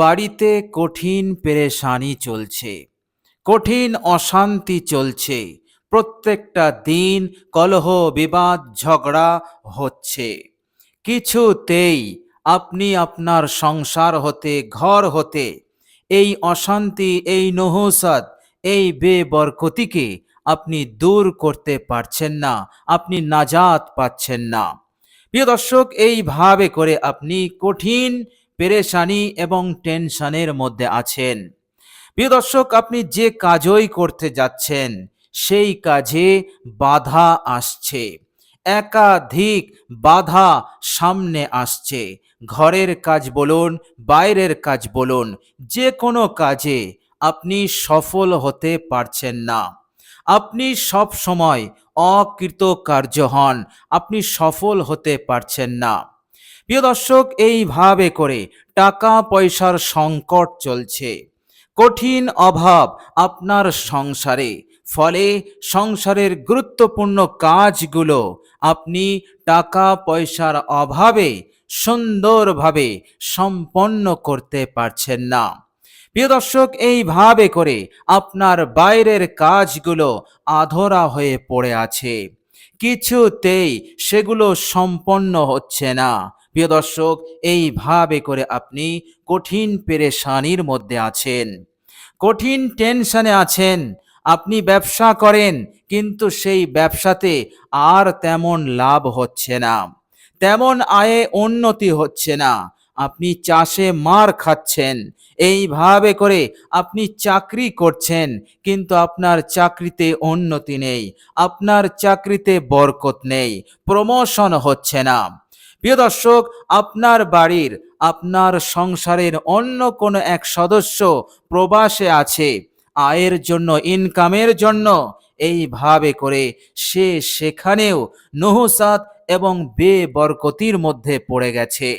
বাড়িতে কঠিন পেরেশানি চলছে, কঠিন অশান্তি চলছে, প্রত্যেকটা দিন কলহ, বিবাদ, ঝগড়া হচ্ছে। কিছুতেই আপনি আপনার সংসার হতে, ঘর হতে, এই অশান্তি, এই নহসাদ এই বেবরকতিকে আপনি দূর করতে পারছেন না, আপনি নাজাত পাচ্ছেন না। প্রিয় দর্শক, এইভাবে করে আপনি কঠিন পেরেশানি এবং টেনশনের মধ্যে আছেন। প্রিয় দর্শক, আপনি যে কাজই করতে যাচ্ছেন, সেই কাজে বাধা আসছে। একাধিক বাধা সামনে আসছে। ঘরের কাজ বলুন, বাইরের কাজ বলুন, যে কোনো কাজে আপনি সফল হতে পারছেন না। আপনি সব সময় অকৃতকার্য হন, আপনি সফল হতে পারছেন না। প্রিয় দর্শক, এইভাবে করে টাকা পয়সার সংকট চলছে। কঠিন অভাব আপনার সংসারে, ফলে সংসারের গুরুত্বপূর্ণ কাজগুলো আপনি টাকা পয়সার অভাবে সুন্দরভাবে সম্পন্ন করতে পারছেন না। প্রিয় দর্শক, এইভাবে করে আপনার বাইরের কাজগুলো আধরা হয়ে পড়ে আছে। কিছুতেই সেগুলো সম্পন্ন হচ্ছে না। প্রিয় দর্শক, এইভাবে করে আপনি কঠিন পেরেশানির মধ্যে আছেন। কঠিন টেনশনে আছেন, আপনি ব্যবসা করেন, কিন্তু সেই ব্যবসাতে আর তেমন লাভ হচ্ছে না। তেমন আয়ে উন্নতি হচ্ছে না। আপনি চাষে মার খাচ্ছেন, এইভাবে করে আপনি চাকরি করছেন, কিন্তু আপনার চাকরিতে উন্নতি নেই, আপনার চাকরিতে বরকত নেই, প্রমোশন হচ্ছে না। প্রিয় দর্শক, আপনার বাড়ির, আপনার সংসারের অন্য কোনো এক সদস্য প্রবাসে আছে, আয়ের জন্য ইনকামের জন্য, এইভাবে করে সে সেখানেও নহসাত এবং বেবরকতির মধ্যে পড়ে গেছে।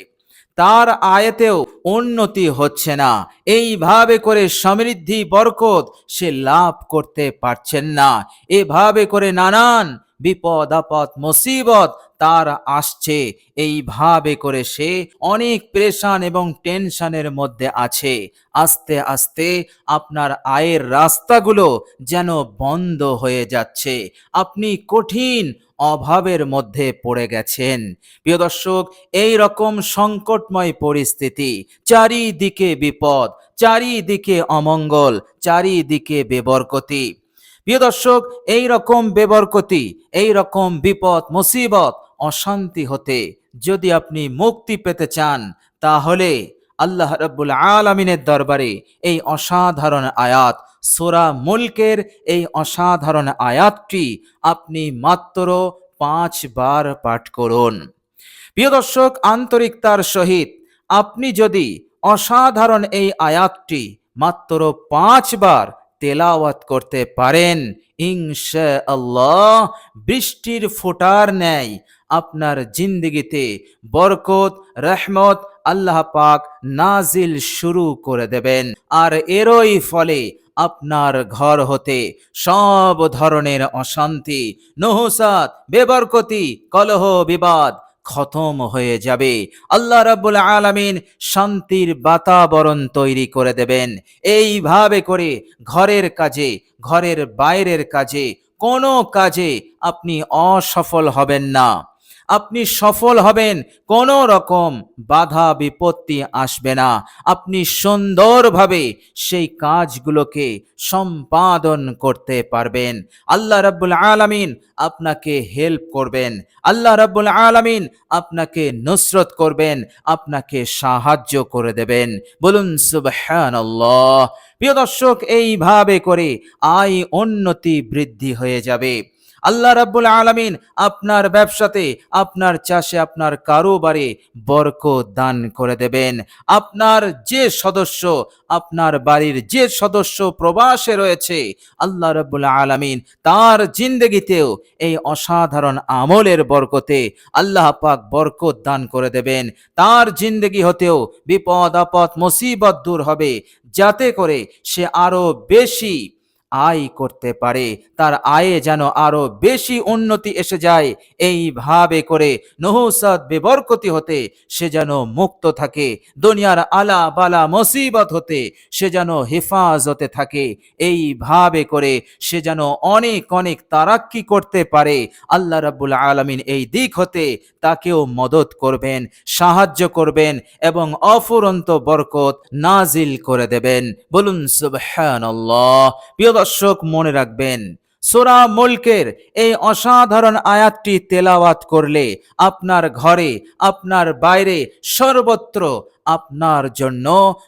তার আয়তেও উন্নতি হচ্ছে না। এইভাবে করে সমৃদ্ধি, বরকত সে লাভ করতে পারছেন না। এভাবে করে নানান বিপদ আপদ মুসিবত তার আসছে। এইভাবে করে সে অনেক প্রেশান এবং টেনশনের মধ্যে আছে। আস্তে আস্তে আপনার আয়ের রাস্তাগুলো যেন বন্ধ হয়ে যাচ্ছে। আপনি কঠিন অভাবের মধ্যে পড়ে গেছেন। প্রিয় দর্শক, এই রকম সংকটময় পরিস্থিতি চারিদিকে বিপদ, চারিদিকে অমঙ্গল, চারিদিকে বেবরকতি। প্রিয় দর্শক, এই রকম বেবরকতি, এই রকম বিপদ, মুসিবত অশান্তি হতে যদি আপনি মুক্তি পেতে চান, তাহলে আল্লাহ রব্বুল আলমিনের দরবারে এই অসাধারণ আয়াত, সোরা মুলকের এই অসাধারণ আয়াতটি আপনি মাত্র পাঁচবার পাঠ করুন। প্রিয় দর্শক আন্তরিকতার সহিত আপনি যদি অসাধারণ এই আয়াতটি মাত্র পাঁচবার তেলাওয়াত করতে পারেন ইনশা আল্লাহ বৃষ্টির ফোটার ন্যায় আপনার জিন্দগিতে বরকত, রহমত আল্লাহ পাক নাজিল শুরু করে দেবেন। আর এরই ফলে আপনার ঘর হতে সব ধরনের অশান্তি, নহসাত, বেবরকতি, কলহ, বিবাদ খতম হয়ে যাবে। আল্লাহ রাব্বুল আলামিন শান্তির বাতাবরণ তৈরি করে দেবেন। এইভাবে করে ঘরের কাজে, ঘরের বাইরের কাজে কোনো কাজে আপনি অসফল হবেন না। আপনি সফল হবেন, কোনো রকম বাধা, বিপত্তি আসবে না। আপনি সুন্দরভাবে সেই কাজগুলোকে সম্পাদন করতে পারবেন। আল্লাহ রাব্বুল আলামিন আপনাকে হেল্প করবেন। আল্লাহ রাব্বুল আলামিন আপনাকে নুসরত করবেন, আপনাকে সাহায্য করে দেবেন। বলুন, সুবহানাল্লাহ। প্রিয় দর্শক, এইভাবে করে আয় উন্নতি বৃদ্ধি হয়ে যাবে। আল্লাহ রাব্বুল আলামিন আপনার ব্যবসাতে, আপনার চাষে, আপনার কারোবারে বরকত দান করে দেবেন। আপনার যে সদস্য, আপনার বাড়ির যে সদস্য প্রবাসে রয়েছে, আল্লাহ রাব্বুল আলামিন তার জিন্দগিতেও এই অসাধারণ আমলের বরকতে আল্লাহ পাক বরকত দান করে দেবেন। তার জিন্দগি হতেও বিপদ, আপদ, মুসিবত দূর হবে, যাতে করে সে আরও বেশি আয় করতে পারে। তার আয়ে যেন আরও বেশি উন্নতি এসে যায়। এইভাবে করে নহসাদ বেবরকতি হতে সে যেন মুক্ত থাকে। দুনিয়ার আলা বালা মুসিবত হতে সে যেন হেফাজতে থাকে। এইভাবে করে সে যেন অনেক অনেক তারাক্কি করতে পারে। আল্লাহ রাব্বুল আলামিন এই দিক হতে তাকেও মদত করবেন, সাহায্য করবেন এবং অফুরন্ত বরকত নাজিল করে দেবেন। বলুন দর্শক মনে রাখবেন, সোরা মুলকের এই অসাধারণ আয়াতটি তেলাওয়াত করলে আপনার ঘরে, আপনার বাইরে সর্বত্র আপনার জন্য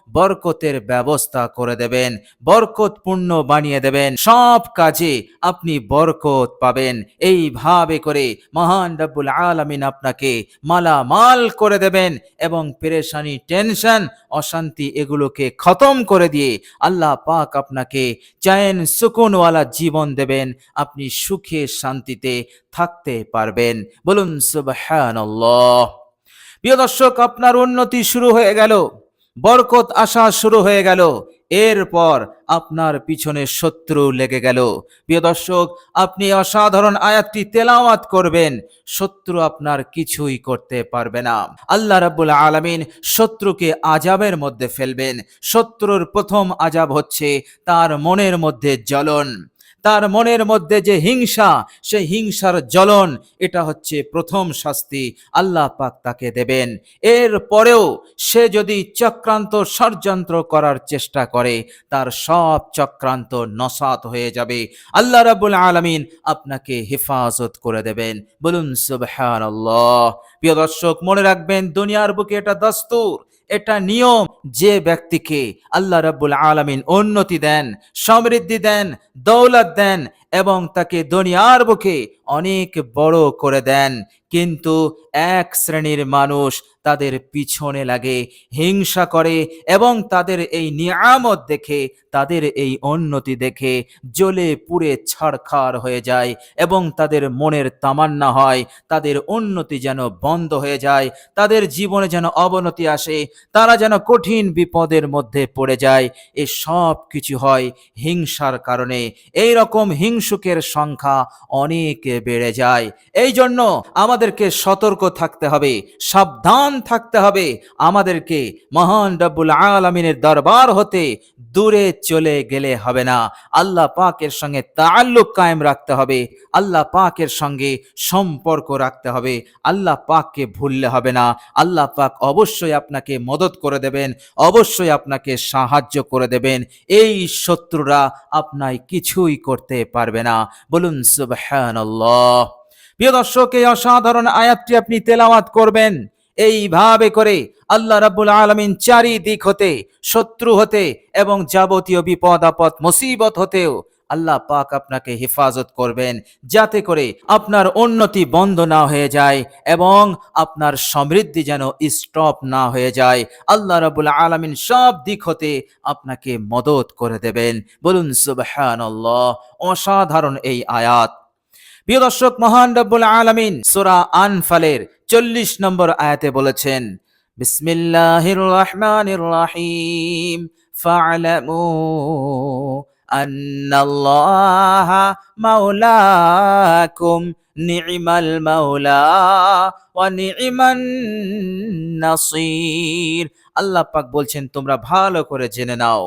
বরকতের ব্যবস্থা করে দেবেন, বরকতপূর্ণ বানিয়ে দেবেন, সব কাজে আপনি বরকত পাবেন। এইভাবে করে মহান রব্বুল আলামিন আপনাকে মালামাল করে দেবেন এবং পেরেশানি, টেনশন, অশান্তি এগুলোকে খতম করে দিয়ে আল্লাহ পাক আপনাকে চায়েন সুকুনওয়ালা জীবন দেবেন, আপনি সুখে শান্তিতে থাকতে পারবেন। বলুন সুবহানাল্লাহ। প্রিয় দর্শক, আপনার উন্নতি শুরু হয়ে গেল। বরকত আসা শুরু হয়ে গেল। এরপর আপনার পিছনে শত্রু লেগে গেল। প্রিয় দর্শক, আপনি অসাধারণ আয়াতটি তেলাওয়াত করবেন। শত্রু আপনার কিছুই করতে পারবে না। আল্লাহ রাব্বুল আলামিন শত্রুকে আজাবের মধ্যে ফেলবেন। শত্রুর প্রথম আজাব হচ্ছে তার মনের মধ্যে জ্বলন। তার মনের মধ্যে যে হিংসা, সেই হিংসার জ্বলন, এটা হচ্ছে প্রথম শাস্তি। আল্লাহ পাক তাকে দেবেন। এর পরেও সে যদি চক্রান্ত ষড়যন্ত্র করার চেষ্টা করে, তার সব চক্রান্ত নসাত হয়ে যাবে। আল্লাহ রাবুল আলামিন আপনাকে হেফাজত করে দেবেন। বলুন, সুবহানাল্লাহ। প্রিয় দর্শক, মনে রাখবেন, দুনিয়ার বুকে এটা দস্তুর। এটা নিয়ম যে ব্যক্তিকে আল্লাহ রাব্বুল আলমিন উন্নতি দেন, সমৃদ্ধি দেন, দৌলত দেন এবং তাকে দুনিয়ার বুকে অনেক বড় করে দেন। কিন্তু এক শ্রেণির মানুষ তাদের পিছনে লাগে, হিংসা করে এবং তাদের এই নিয়ামত দেখে, তাদের এই উন্নতি দেখে জ্বলে পুড়ে ছাড়খাড় হয়ে যায় এবং তাদের মনের তামান্না হয়, তাদের উন্নতি যেন বন্ধ হয়ে যায়, তাদের জীবনে যেন অবনতি আসে, তারা যেন কঠিন বিপদের মধ্যে পড়ে যায়। এ সব কিছু হয় হিংসার কারণে। এই রকম হিংসুকের সংখ্যা অনেক বেড়ে যায়। এই জন্য আমাদেরকে সতর্ক থাকতে হবে, সাবধান থাকতে হবে। আমাদেরকে মহান রব্বুল আলমিনের দরবার হতে দূরে চলে গেলে হবে না। আল্লাহ পাকের সঙ্গে তাল্লুক কায়েম রাখতে হবে, আল্লাহ পাকের সঙ্গে সম্পর্ক রাখতে হবে, আল্লাহ পাককে ভুললে হবে না। আল্লাহ পাক অবশ্যই আপনাকে মদত করে দেবেন, অবশ্যই আপনাকে সাহায্য করে দেবেন। এই শত্রুরা আপনায় কিছুই করতে পারবে না। বলুন সুবহানাল্লাহ। প্রিয় দর্শক, এই অসাধারণ আয়াতটি আপনি তেলাওয়াত করবেন। এইভাবে করে আল্লাহ রাব্বুল আলামিন চারিদিক হতে, শত্রু হতে এবং যাবতীয় বিপদ, আপদ, মুসিবত হতেও আল্লাহ পাক আপনাকে হেফাজত করবেন। যাতে করে আপনার উন্নতি বন্ধ না হয়ে যায় এবং আপনার সমৃদ্ধি যেন স্টপ না হয়ে যায়। আল্লাহ রাবুল আলামিন সব দিক হতে আপনাকে মদত করে দেবেন। বলুন, সুবহানাল্লাহ। অসাধারণ এই আয়াত। প্রিয় দর্শক, মহান রব্বুল আলামিন সূরা আনফালের চল্লিশ নম্বর আয়াতে বলেছেন, বিসমিল্লাহির রহমানির রহিম, ফা'লামু আন্নাল্লাহা মাওলাকুম, নি'মাল মাওলা ওয়া নি'মান নাসির। আল্লাহ পাক বলছেন, তোমরা ভালো করে জেনে নাও।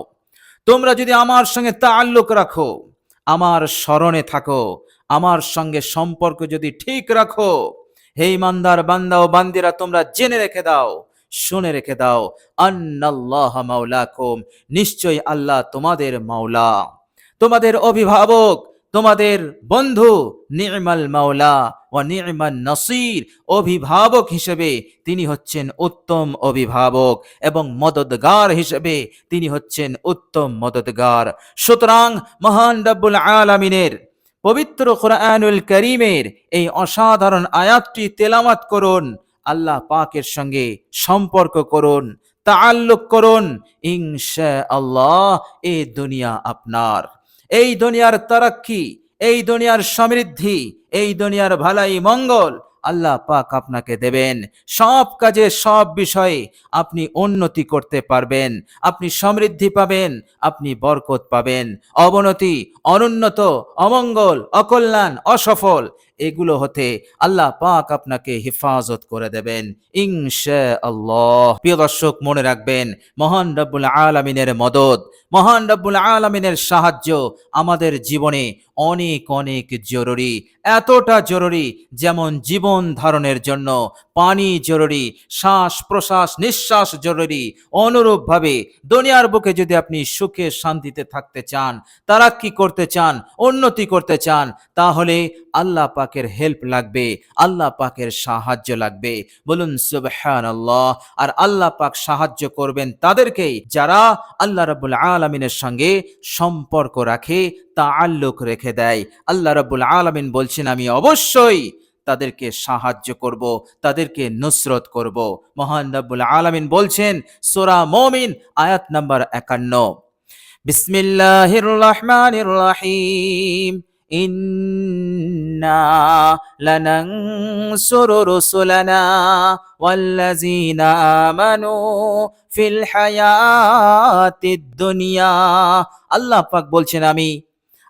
তোমরা যদি আমার সঙ্গে তাল্লুক রাখো, আমার স্মরণে থাকো আমার সঙ্গে সম্পর্ক যদি ঠিক রাখো, হে ইমানদার বান্দা ও বান্দিরা, তোমরা জেনে রেখে দাও, শুনে রেখে দাও, আন্নাল্লাহ মাওলাকুম নিশ্চয় আল্লাহ তোমাদের মাওলা। তোমাদের অভিভাবক, তোমাদের বন্ধু নির্মাল মাওলা ও নির্মাল নসির, অভিভাবক হিসেবে তিনি হচ্ছেন উত্তম অভিভাবক এবং মদদগার হিসেবে তিনি হচ্ছেন উত্তম মদদগার। সুতরাং মহান রব্বুল আলামিনের পবিত্র কোরআনুল করিমের এই অসাধারণ আয়াতটি তেলামাত করুন, আল্লাহ পাকের সঙ্গে সম্পর্ক করুন তাল্লুক করুন ইনশা আল্লাহ এই দুনিয়া আপনার। এই দুনিয়ার তরক্কি, এই দুনিয়ার সমৃদ্ধি, এই দুনিয়ার ভালাই মঙ্গল আল্লাহ পাক আপনাকে দেবেন। সব কাজে সব বিষয়ে আপনি উন্নতি করতে পারবেন। আপনি সমৃদ্ধি পাবেন, আপনি বরকত পাবেন। অবনতি, অনুন্নত, অমঙ্গল, অকল্যাণ, অসফল এগুলো হতে আল্লাহ পাক আপনাকে হেফাজত করে দেবেন। ইংশা আল্লাহ প্রিয় দর্শক, মনে রাখবেন, মহান রব্বুল আলমিনের মদত মহান রব্বুল আলমিনের সাহায্য আমাদের জীবনে অনেক অনেক জরুরি, এতটা জরুরি যেমন জীবন ধারণের জন্য। পানি জরুরি, শ্বাস প্রশ্বাস নিঃশ্বাস জরুরি। অনুরূপভাবে দুনিয়ার বুকে যদি আপনি সুখে শান্তিতে থাকতে চান তারা কি করতে চান, উন্নতি করতে চান, তাহলে আল্লাহ পাকের হেল্প লাগবে, আল্লাহ পাকের সাহায্য লাগবে। বলুন সুবহান আর আল্লাহ পাক সাহায্য করবেন তাদেরকেই যারা আল্লাহ রাবুল আলমিনের সঙ্গে সম্পর্ক রাখে তা আল্লুক রেখে দেয়। আল্লাহ রাবুল আলমিন বলছেন, আমি অবশ্যই তাদেরকে সাহায্য করব, তাদেরকে নুসরত করব। মহান রব্বুল আলামিন বলছেন, সোরা মমিন, আয়াত নাম্বার একান্ন। বিসমিল্লাহির রহমানির রহিম ইন্না লানানসুরু রুসুলানা ওয়াল্লাযীনা আমানু ফিল হায়াতিদ দুনিয়া। আল্লাহ পাক বলছেন, আমি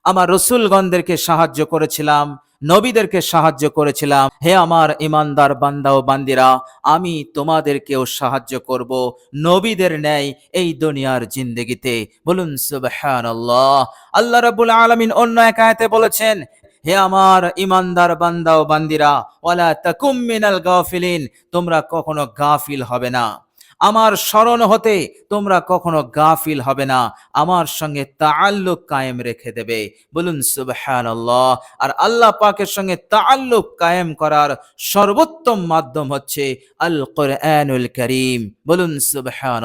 আমার রসুলগণদেরকে সাহায্য করেছিলাম। নবীদেরকে সাহায্য করেছিলাম। হে আমার ইমানদার বান্দা ও বান্দিরা, আমি তোমাদেরকেও সাহায্য করব। নবীদের ন্যায় এই দুনিয়ার জিন্দগিতে। বলুন, সুবহানাল্লাহ। আল্লাহ রাব্বুল আলামিন অন্য এক আয়াতে বলেছেন, হে আমার ইমানদার বান্দা ও বান্দিরা, ওয়ালা তাকুম মিনাল গাফিলিন, তোমরা কখনো গাফিল হবে না। আমার স্মরণ হতে তোমরা কখনো গাফিল হবে না। আমার সঙ্গে তাল্লুক কায়েম রেখে দেবে। বলুন সুবহান আর আল্লাহ পাকের সঙ্গে তাল্লুক কায়েম করার সর্বোত্তম মাধ্যম হচ্ছে আল কোরআনুল করিম। বলুন সুবহান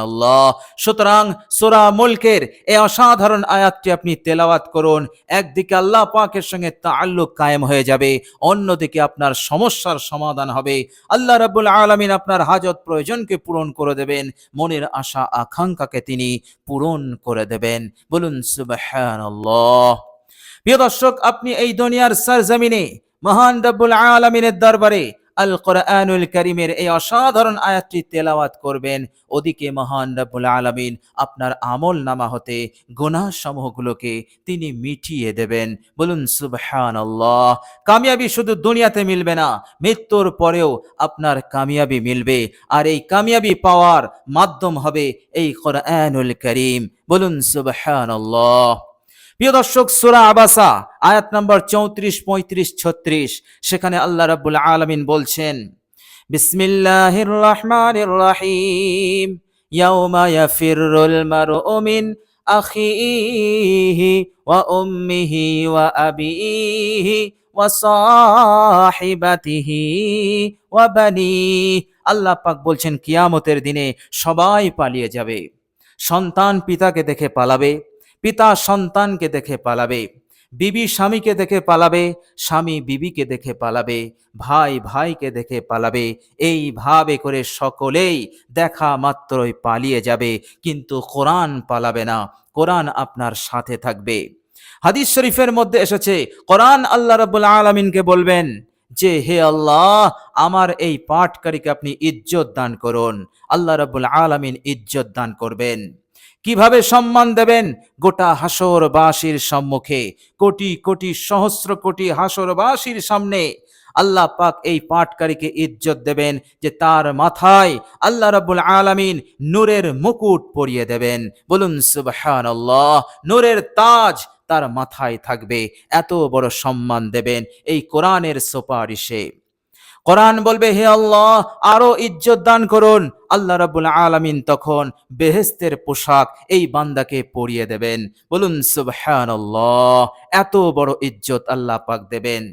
সুতরাং সোরা মুলকের এই অসাধারণ আয়াতটি আপনি তেলাওয়াত করুন। একদিকে আল্লাহ পাকের সঙ্গে তাল্লুক কায়েম হয়ে যাবে, অন্যদিকে আপনার সমস্যার সমাধান হবে। আল্লাহ রাবুল আলমিন আপনার হাজত প্রয়োজনকে পূরণ করে দেবেন। মনের আশা, আকাঙ্ক্ষাকে তিনি পূরণ করে দেবেন। বলুন, সুবহানাল্লাহ। প্রিয় দর্শক, আপনি এই দুনিয়ার সরজমিনে, মহান রব্বুল আলমিনের দরবারে আল কোরআনুল করিমের এই অসাধারণ আয়াতটি তেলাওয়াত করবেন। ওদিকে মহান রব্বুল আলমিন আপনার আমল নামা হতে গুনাহ সমূহগুলোকে তিনি মিটিয়ে দেবেন। বলুন সুবহান আল্লাহ কামিয়াবি শুধু দুনিয়াতে মিলবে না, মৃত্যুর পরেও আপনার কামিয়াবি মিলবে। আর এই কামিয়াবি পাওয়ার মাধ্যম হবে এই কোরআনুল করিম। বলুন সুবহান আল্লাহ প্রিয় দর্শক, সুরা আবাসা, আয়াত নম্বর চৌত্রিশ, পঁয়ত্রিশ, ছত্রিশ। সেখানে আল্লাহ রাবুল আলমিন বলছেন বিসমিল্লাহির রহমানির রহিম ইয়াউমা ইয়াফিরুল মারউ মিন আখিহি ওয়া উম্মিহি ওয়া আবিহি ওয়া সাহিবাতিহি ওয়া বানি আল্লাহ পাক বলছেন, কিয়ামতের দিনে সবাই পালিয়ে যাবে। সন্তান পিতাকে দেখে পালাবে পিতা সন্তানকে দেখে পালাবে, বিবি স্বামীকে দেখে পালাবে, স্বামী বিবিকে দেখে পালাবে, ভাই ভাইকে দেখে পালাবে। এইভাবে করে সকলেই দেখা মাত্রই পালিয়ে যাবে, কিন্তু কোরআন পালাবে না, কোরআন আপনার সাথে থাকবে। হাদিস শরীফের মধ্যে এসেছে, কোরআন আল্লাহ রাবুল আলমিনকে বলবেন, যে হে আল্লাহ, আমার এই পাঠকারীকে আপনি ইজ্জত দান করুন, আল্লাহ রাবুল আলমিন ইজ্জত দান করবেন। কীভাবে সম্মান দেবেন? গোটা হাসরবাসীর সম্মুখে। কোটি কোটি, সহস্র কোটি হাসরবাসীর সামনে। আল্লাহ পাক এই পাটকারীকে ইজ্জত দেবেন যে তার মাথায় আল্লাহ রাবুল আলামিন নূরের মুকুট পরিয়ে দেবেন। বলুন সুবহান আল্লাহ নূরের তাজ তার মাথায় থাকবে। এত বড় সম্মান দেবেন এই কোরআনের সুপারিশে। কোরআন বলবে, হে আল্লাহ, আরও ইজ্জত দান করুন। আল্লাহ রাবুল আলামিন তখন বেহেস্তের পোশাক এই বান্দাকে পরিয়ে দেবেন। বলুন সুবহান এত বড় ইজ্জত আল্লাহ পাক দেবেন।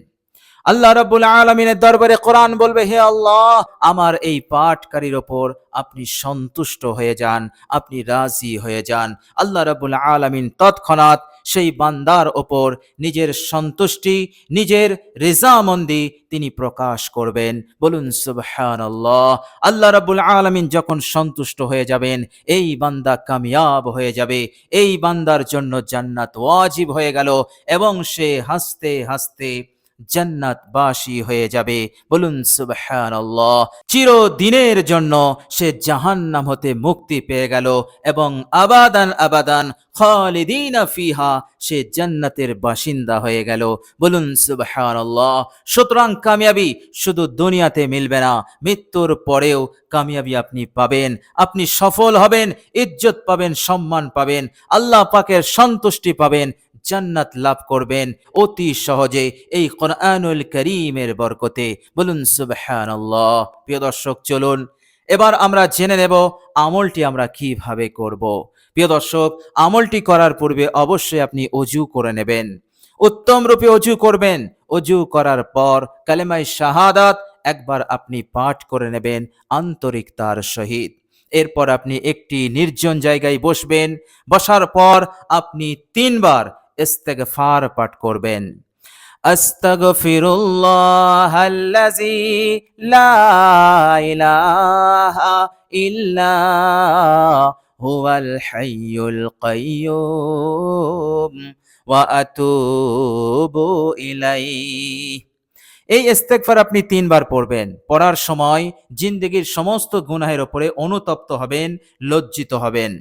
আল্লাহ রাবুল আলমিনের দরবারে কোরআন বলবে, হে আল্লাহ, আমার এই পাঠকারীর ওপর আপনি সন্তুষ্ট হয়ে যান, আপনি রাজি হয়ে যান। আল্লাহ রাবুল আলমিন তৎক্ষণাৎ সেই বান্দার ওপর নিজের সন্তুষ্টি, নিজের রেজামন্দি তিনি প্রকাশ করবেন। বলুন সুবহান আল্লাহ আল্লাহ রাবুল আলমিন যখন সন্তুষ্ট হয়ে যাবেন, এই বান্দা কামিয়াব হয়ে যাবে। এই বান্দার জন্য জান্নাত ওয়াজিব হয়ে গেল এবং সে হাসতে হাসতে জান্নাতবাসী হয়ে যাবে। বলুন, সুবহানাল্লাহ। চিরদিনের জন্য সে জাহান্নাম হতে মুক্তি পেয়ে গেল এবং আবাদান আবাদান খালিদিনা ফিহা সে জান্নাতের বাসিন্দা হয়ে গেল। বলুন, সুবহানাল্লাহ। সুতরাং কামিয়াবি শুধু দুনিয়াতে মিলবে না, মৃত্যুর পরেও কামিয়াবি আপনি পাবেন। আপনি সফল হবেন, ইজ্জত পাবেন, সম্মান পাবেন, আল্লাহ পাকের সন্তুষ্টি পাবেন জান্নাত লাভ করবেন অতি সহজে এই কোরআনুল করিমের বরকতে। বলুন, সুবহানাল্লাহ। প্রিয় দর্শক, চলুন, এবার আমরা জেনে নেব আমলটি আমরা কীভাবে করব। প্রিয় দর্শক, আমলটি করার পূর্বে অবশ্যই আপনি অজু করে নেবেন। উত্তম রূপে অজু করবেন। অজু করার পর কালেমাই শাহাদাত একবার আপনি পাঠ করে নেবেন আন্তরিকতার সহিত। এরপর আপনি একটি নির্জন জায়গায় বসবেন। বসার পর আপনি তিনবার ইস্তেগফার পাঠ করবেন আল্লাযী লা ইলাহা ইল্লা হুয়াল হাইয়ুল কাইয়্যুম ওয়া আতুবু ইলাইহি। এই ইস্তেগফার আপনি তিনবার পড়বেন। পড়ার সময় জিন্দগির সমস্ত গুনাহের ওপরে অনুতপ্ত হবেন, লজ্জিত হবেন।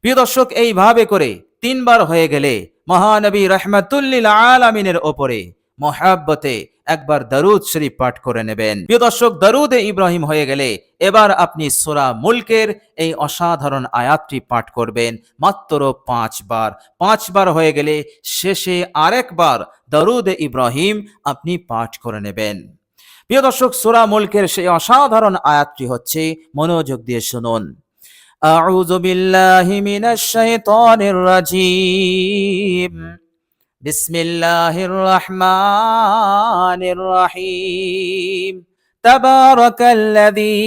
প্রিয় দর্শক, এইভাবে করে তিনবার হয়ে গেলে মহানবী রহমাতুল্লিল আলামিনের ওপরে মহাব্বতে একবার দারুদ শরীফ পাঠ করে নেবেন। প্রিয় দর্শক, দরুদ ইব্রাহিম হয়ে গেলে এবার আপনি সোরা মুলকের এই অসাধারণ আয়াতটি পাঠ করবেন, মাত্র পাঁচবার। পাঁচবার হয়ে গেলে শেষে আরেকবার দরুদ ইব্রাহিম আপনি পাঠ করে নেবেন। প্রিয় দর্শক, সোরা মুলকের সেই অসাধারণ আয়াতটি হচ্ছে, মনোযোগ দিয়ে শুনুন। أعوذ بالله من الشيطان الرجيم بسم الله الرحمن الرحيم تبارك الذي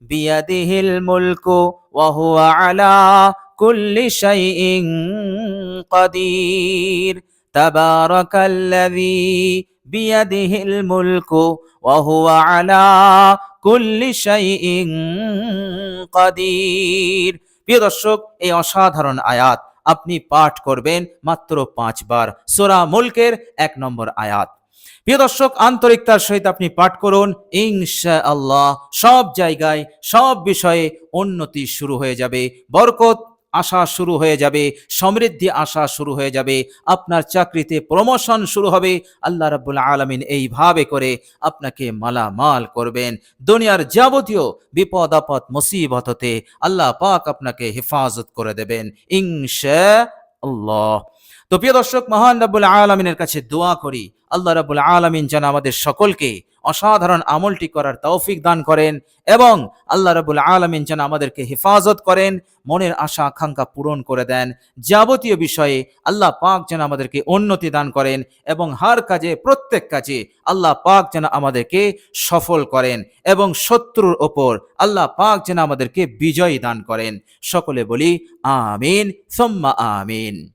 بيده الملك وهو على كل شيء قدير تبارك الذي بيده الملك وهو على كل شيء قدير প্রিয় দর্শক এই অসাধারণ আয়াত আপনি পাঠ করবেন মাত্র পাঁচবার সোরা মুলকের এক নম্বর আয়াত প্রিয় দর্শক আন্তরিকতার সহিত আপনি পাঠ করুন ইনশা আল্লাহ সব জায়গায় সব বিষয়ে উন্নতি শুরু হয়ে যাবে বরকত আসা শুরু হয়ে যাবে, সমৃদ্ধি আসা শুরু হয়ে যাবে, আপনার চাকরিতে প্রমোশন শুরু হবে, আল্লাহ রাবুল আলমিন এইভাবে করে আপনাকে মালামাল করবেন। দুনিয়ার যাবতীয় বিপদ আপদ, মুসিবত হতে আল্লাহ পাক আপনাকে হেফাজত করে দেবেন। ইংশা আল্লাহ তো প্রিয় দর্শক, মহান রাব্বুল আলামিনের কাছে দোয়া করি। আল্লাহ রাব্বুল আলামিন যেন আমাদের সকলকে অসাধারণ আমলটি করার তৌফিক দান করেন এবং আল্লাহ রাব্বুল আলামিন যেন আমাদেরকে হেফাজত করেন, মনের আশা, আকাঙ্ক্ষা পূরণ করে দেন। যাবতীয় বিষয়ে আল্লাহ পাক যেন আমাদেরকে উন্নতি দান করেন এবং হার কাজে, প্রত্যেক কাজে আল্লাহ পাক যেন আমাদেরকে সফল করেন এবং শত্রুর ওপর আল্লাহ পাক যেন আমাদেরকে বিজয় দান করেন। সকলে বলি, আমিন, সোম্মা আমিন।